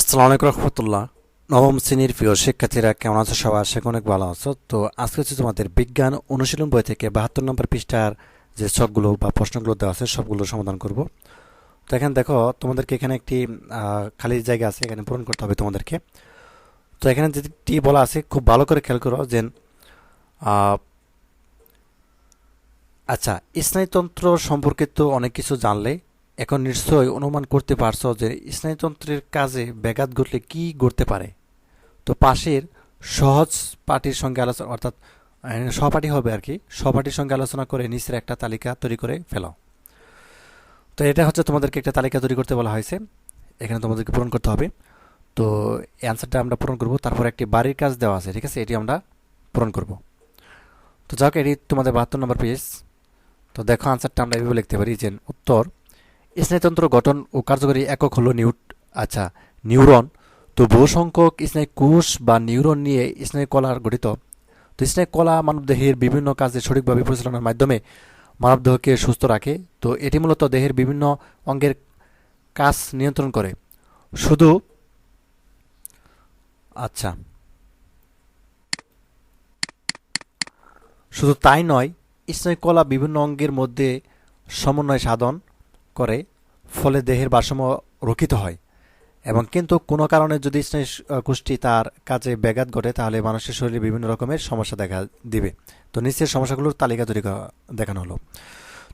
আসসালামু আলাইকুম রহমতুল্লাহ। নবম শ্রেণির প্রিয় শিক্ষার্থীরা, কেমন আছো সবাই? আশা অনেক ভালো আছো। তো আজকে হচ্ছে তোমাদের বিজ্ঞান অনুশীলন বই থেকে বাহাত্তর নম্বর পৃষ্ঠার যে ছকগুলো বা প্রশ্নগুলো দেওয়া আছে, সবগুলো সমাধান করব। তো এখানে দেখো, তোমাদেরকে এখানে একটি খালি জায়গা আছে, এখানে পূরণ করতে হবে তোমাদেরকে। তো এখানে যেটি বলা আছে, খুব ভালো করে খেয়াল করো যে আচ্ছা স্নায়ুতন্ত্র সম্পর্কিত অনেক কিছু জানলে এখন নিশ্চয়ই অনুমান করতে পারছ যে স্নায়ুতন্ত্রের কাজে ব্যাঘাত ঘটলে কি ঘটতে পারে। তো পাশের সহজ পার্টির সঙ্গে আলোচনা, অর্থাৎ সহপাঠী হবে আর কি, সহপাঠীর সঙ্গে আলোচনা করে নিচের একটা তালিকা তৈরি করে ফেলো। তো এটা হচ্ছে তোমাদেরকে একটা তালিকা তৈরি করতে বলা হয়েছে। এখানে তোমাদেরকে পূরণ করতে হবে। তো অ্যান্সারটা আমরা পূরণ করব। তারপর একটি বাড়ির কাজ দেওয়া আছে, ঠিক আছে? এটি আমরা পূরণ করব। তো যাক, এটি তোমাদের বাহাত্তর নম্বর পেজ তো দেখো আনসারটা আমরা এভাবে লিখতে পারি যে উত্তর স্নায়ুতন্ত্র গঠন ও কার্যকরী একক হলো নিউট আচ্ছা নিউরন। তো বহু সংখ্যক স্নায়ু কোষ বা নিউরন নিয়ে স্নায়ু কলার গঠিত। তো স্নায়ু কলা মানবদেহের বিভিন্ন কাজে সঠিকভাবে পরিচালনার মাধ্যমে মানবদেহকে সুস্থ রাখে। তো এটি মূলত দেহের বিভিন্ন অঙ্গের কাজ নিয়ন্ত্রণ করে। শুধু আচ্ছা শুধু তাই নয় স্নায়ু কলা বিভিন্ন অঙ্গের মধ্যে সমন্বয় সাধন করে। ফলে দেহের ভারসাম্য রক্ষিত হয়। এবং কিন্তু কোনো কারণে যদি স্নায়ু আহ, তার কাজে ব্যাঘাত ঘটে তাহলে মানুষের শরীরে বিভিন্ন রকমের সমস্যা দেখা দিবে। তো নিচের সমস্যাগুলোর তালিকা তৈরি দেখানো হলো।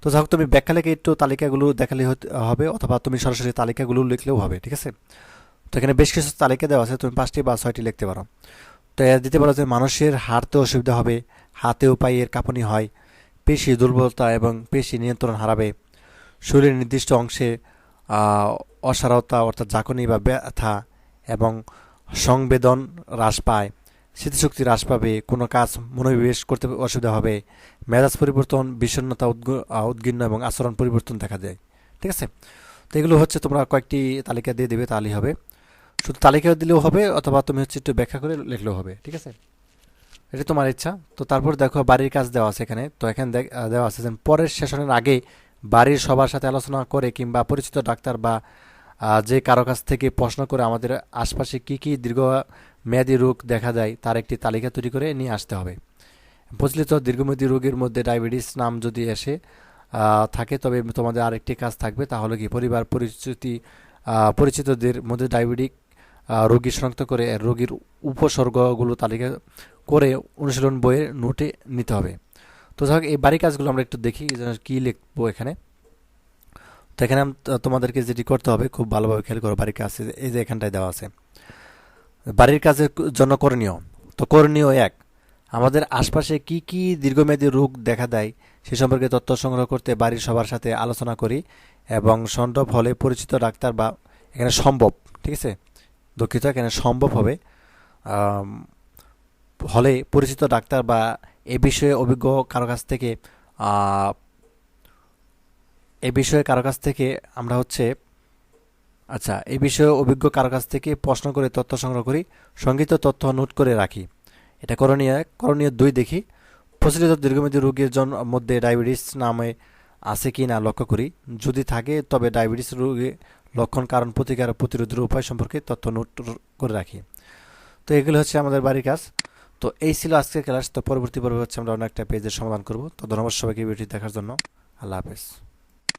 তো যাই তুমি ব্যাখ্যা লিখে একটু তালিকাগুলো দেখালে হবে অথবা তুমি সরাসরি তালিকাগুলো লিখলেও হবে ঠিক আছে? তো এখানে বেশ কিছু তালিকা দেওয়া আছে তুমি পাঁচটি বা ছয়টি লিখতে পারো। তো এর দিতে পারো যে মানুষের হাঁটতে অসুবিধা হবে হাতে ও পায়ের কাঁপুনি হয় পেশি দুর্বলতা এবং পেশি নিয়ন্ত্রণ হারাবে শরীরের নির্দিষ্ট অংশে অসারতা অর্থাৎ ঝাঁকুনি বা ব্যথা এবং সংবেদন হ্রাস পায়। স্মৃতিশক্তি হ্রাস পাবে কোনো কাজ মনোনিবেশ করতে অসুবিধা হবে। মেজাজ পরিবর্তন বিষণ্ণতা উদ্গ- আহ, উদ্গিন্ন এবং আচরণ পরিবর্তন দেখা যায় ঠিক আছে? তো এগুলো হচ্ছে তোমরা কয়েকটি তালিকা দিয়ে দেবে তাহলেই হবে। শুধু তালিকা দিলেও হবে অথবা তুমি হচ্ছে একটু ব্যাখ্যা করে লিখলেও হবে। ঠিক আছে? এটা তোমার ইচ্ছা। তো তারপর দেখো বাড়ির কাজ দেওয়া আছে এখানে। তো এখানে দেওয়া আছে পরের সেশনের আগে বাড়ির সবার সাথে আলোচনা করে কিংবা পরিচিত ডাক্তার বা যে কারও কাছ থেকে প্রশ্ন করে আমাদের আশপাশে কি কি দীর্ঘ মেয়াদী রোগ দেখা যায় তার একটি তালিকা তৈরি করে নিয়ে আসতে হবে। প্রচলিত দীর্ঘমেয়াদী রোগের মধ্যে ডায়াবেটিস নাম যদি এসে থাকে তবে তোমাদের আরেকটি কাজ থাকবে তাহলে কি পরিবার পরিচিতি পরিচিতদের মধ্যে ডায়াবেটিক রোগী শনাক্ত করে রোগীর উপসর্গগুলো তালিকা করে অনুশীলন বইয়ের নোটে নিতে হবে। তো যাই এই বাড়ি কাজগুলো আমরা একটু দেখি কী লিখব এখানে। তো এখানে তোমাদেরকে যেটি করতে হবে, খুব ভালোভাবে খেয়াল করো বাড়ির কাজ, এই যে এখানটায় দেওয়া আছে। বাড়ির কাজের জন্য করণীয়। তো করণীয় এক, আমাদের আশপাশে কি কি দীর্ঘমেয়াদী রোগ দেখা দেয়, সে সম্পর্কে তথ্য সংগ্রহ করতে বাড়ির সবার সাথে আলোচনা করি এবং সম্ভব হলে পরিচিত ডাক্তার বা এখানে সম্ভব, ঠিক আছে? দুঃখিত, এখানে সম্ভব হবে হলে পরিচিত ডাক্তার বা এ বিষয়ে অভিজ্ঞ কারও কাছ থেকে এ বিষয়ে কারও কাছ থেকে আমরা হচ্ছে আচ্ছা এ বিষয়ে অভিজ্ঞ কারও কাছ থেকে প্রশ্ন করে তথ্য সংগ্রহ করি সংগীত তথ্য নোট করে রাখি। এটা করণীয় করণীয় দুই দেখি। প্রচলিত দীর্ঘমেয়াদী রোগীর জন মধ্যে ডায়াবেটিস নামে আছে কি না লক্ষ্য করি। যদি থাকে, তবে ডায়াবেটিস রোগী লক্ষণ, কারণ, প্রতিকার প্রতিরোধের উপায় সম্পর্কে তথ্য নোট করে রাখি। তো এগুলো হচ্ছে আমাদের বাড়ির কাজ। তো এই ছিল আজকের ক্লাস। তো পরবর্তী পর্বে হচ্ছে আমরা অনেকটা পেজের সমাধান করব। তো ধন্যবাদ সবাইকে ভিডিওটি দেখার জন্য। আল্লাহ হাফেজ।